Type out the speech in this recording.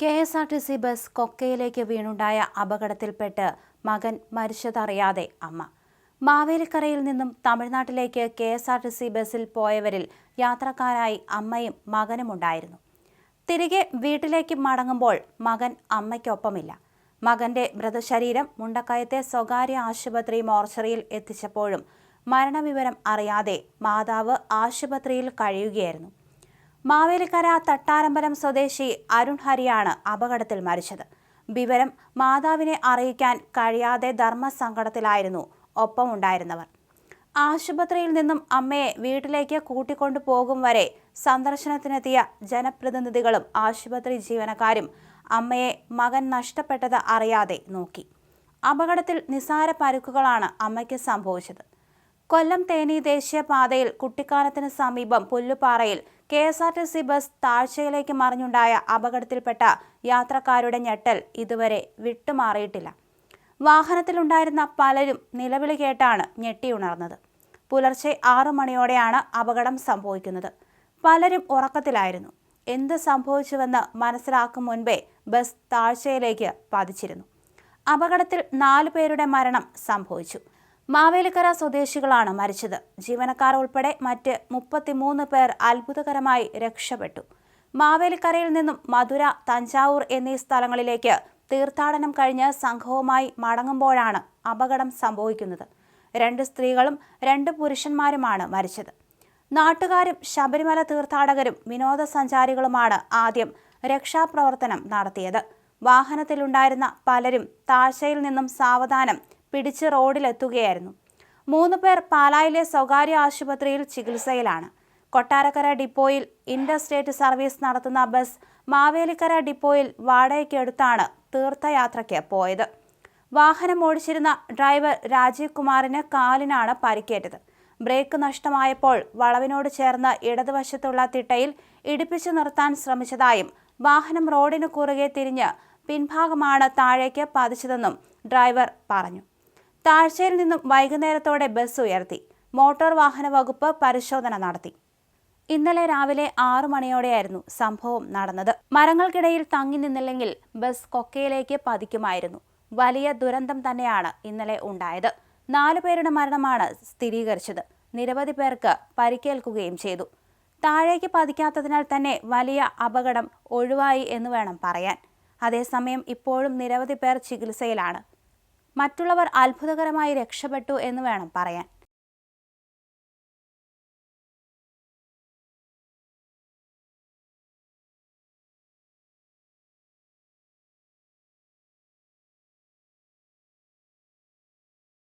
K S R T C bus കൊക്കയിലേക്ക് വീണുണ്ടായ അപകടത്തിൽപ്പെട്ട് മകൻ മരിച്ചതറിയാതെ അമ്മ. മാവേലിക്കരയിൽ നിന്നും തമിഴ്നാട്ടിലേക്ക് K S R T C ബസ്സിൽ പോയവരിൽ യാത്രക്കാരായി അമ്മയും മകനുമുണ്ടായിരുന്നു തിരികെ വീട്ടിലേക്ക് മടങ്ങുമ്പോൾ മകൻ അമ്മയ്ക്കൊപ്പമില്ല. മകന്റെ മൃതശരീരം മുണ്ടക്കയത്തെ സ്വകാര്യ ആശുപത്രി മോർച്ചറിയിൽ എത്തിച്ചപ്പോഴും മരണവിവരം അറിയാതെ മാതാവ് ആശുപത്രിയിൽ കഴിയുകയായിരുന്നു. മാവേലിക്കര തട്ടാരമ്പലം സ്വദേശി അരുൺ ഹരിയാണ് അപകടത്തിൽ മരിച്ചത്. വിവരം മാതാവിനെ അറിയിക്കാൻ കഴിയാതെ ധർമ്മസങ്കടത്തിലായിരുന്നു ഒപ്പമുണ്ടായിരുന്നവർ. ആശുപത്രിയിൽ നിന്നും അമ്മയെ വീട്ടിലേക്ക് കൂട്ടിക്കൊണ്ടു പോകും വരെ സന്ദർശനത്തിനെത്തിയ ജനപ്രതിനിധികളും ആശുപത്രി ജീവനക്കാരും അമ്മയെ മകൻ നഷ്ടപ്പെട്ടത് അറിയാതെ നോക്കി. അപകടത്തിൽ നിസാര പരുക്കുകളാണ് അമ്മയ്ക്ക് സംഭവിച്ചത്. കൊല്ലം തേനി ദേശീയപാതയിൽ കുട്ടിക്കാലത്തിന് സമീപം പുല്ലുപാറയിൽ K S R T C bus താഴ്ചയിലേക്ക് മറിഞ്ഞുണ്ടായ അപകടത്തിൽപ്പെട്ട യാത്രക്കാരുടെ ഞെട്ടൽ ഇതുവരെ വിട്ടുമാറിയിട്ടില്ല. വാഹനത്തിലുണ്ടായിരുന്ന പലരും നിലവിളി കേട്ടാണ് ഞെട്ടിയുണർന്നത് പുലർച്ചെ ആറു മണിയോടെയാണ് അപകടം സംഭവിക്കുന്നത്. പലരും ഉറക്കത്തിലായിരുന്നു. എന്ത് സംഭവിച്ചുവെന്ന് മനസ്സിലാക്കും മുൻപേ ബസ് താഴ്ചയിലേക്ക് പതിച്ചിരുന്നു. അപകടത്തിൽ നാലു പേരുടെ മരണം സംഭവിച്ചു. മാവേലിക്കര സ്വദേശികളാണ് മരിച്ചത്. ജീവനക്കാർ ഉൾപ്പെടെ മറ്റ് മുപ്പത്തിമൂന്ന് പേർ അത്ഭുതകരമായി രക്ഷപ്പെട്ടു. മാവേലിക്കരയിൽ നിന്നും മധുര തഞ്ചാവൂർ എന്നീ സ്ഥലങ്ങളിലേക്ക് തീർത്ഥാടനം കഴിഞ്ഞ് സംഘവുമായി മടങ്ങുമ്പോഴാണ് അപകടം സംഭവിക്കുന്നത്. രണ്ട് സ്ത്രീകളും രണ്ട് പുരുഷന്മാരുമാണ് മരിച്ചത്. നാട്ടുകാരും ശബരിമല തീർത്ഥാടകരും വിനോദസഞ്ചാരികളുമാണ് ആദ്യം രക്ഷാപ്രവർത്തനം നടത്തിയത്. വാഹനത്തിലുണ്ടായിരുന്ന പലരും താഴ്ചയിൽ നിന്നും സാവധാനം പിടിച്ച് റോഡിലെത്തുകയായിരുന്നു. മൂന്ന് പേർ പാലായിലെ സ്വകാര്യ ആശുപത്രിയിൽ ചികിത്സയിലാണ്. കൊട്ടാരക്കര ഡിപ്പോയിൽ ഇൻഡർസ്റ്റേറ്റ് സർവീസ് നടത്തുന്ന ബസ് മാവേലിക്കര ഡിപ്പോയിൽ വാടകയ്ക്കെടുത്താണ് തീർത്ഥയാത്രയ്ക്ക് പോയത്. വാഹനം ഓടിച്ചിരുന്ന ഡ്രൈവർ രാജീവ് കുമാറിന് കാലിനാണ് പരിക്കേറ്റത്. ബ്രേക്ക് നഷ്ടമായപ്പോൾ വളവിനോട് ചേർന്ന് ഇടതുവശത്തുള്ള തിട്ടയിൽ ഇടിപ്പിച്ചു നിർത്താൻ ശ്രമിച്ചതായും വാഹനം റോഡിന് കുറുകെ തിരിഞ്ഞ് പിൻഭാഗമാണ് താഴേക്ക് പതിച്ചതെന്നും ഡ്രൈവർ പറഞ്ഞു. താഴ്ചയിൽ നിന്നും വൈകുന്നേരത്തോടെ ബസ് ഉയർത്തി. മോട്ടോർ വാഹന വകുപ്പ് പരിശോധന നടത്തി. ഇന്നലെ രാവിലെ ആറു മണിയോടെയായിരുന്നു സംഭവം നടന്നത്. മരങ്ങൾക്കിടയിൽ തങ്ങി നിന്നില്ലെങ്കിൽ ബസ് കൊക്കയിലേക്ക് പതിക്കുമായിരുന്നു. വലിയ ദുരന്തം തന്നെയാണ് ഇന്നലെ ഉണ്ടായത്. നാലു പേരുടെ മരണമാണ് സ്ഥിരീകരിച്ചത്. നിരവധി പേർക്ക് പരിക്കേൽക്കുകയും ചെയ്തു. താഴേക്ക് പതിക്കാത്തതിനാൽ തന്നെ വലിയ അപകടം ഒഴിവായി എന്ന് വേണം പറയാൻ. അതേസമയം ഇപ്പോഴും നിരവധി പേർ ചികിത്സയിലാണ്. മറ്റുള്ളവർ അത്ഭുതകരമായി രക്ഷപ്പെട്ടു എന്ന് വേണം പറയാൻ.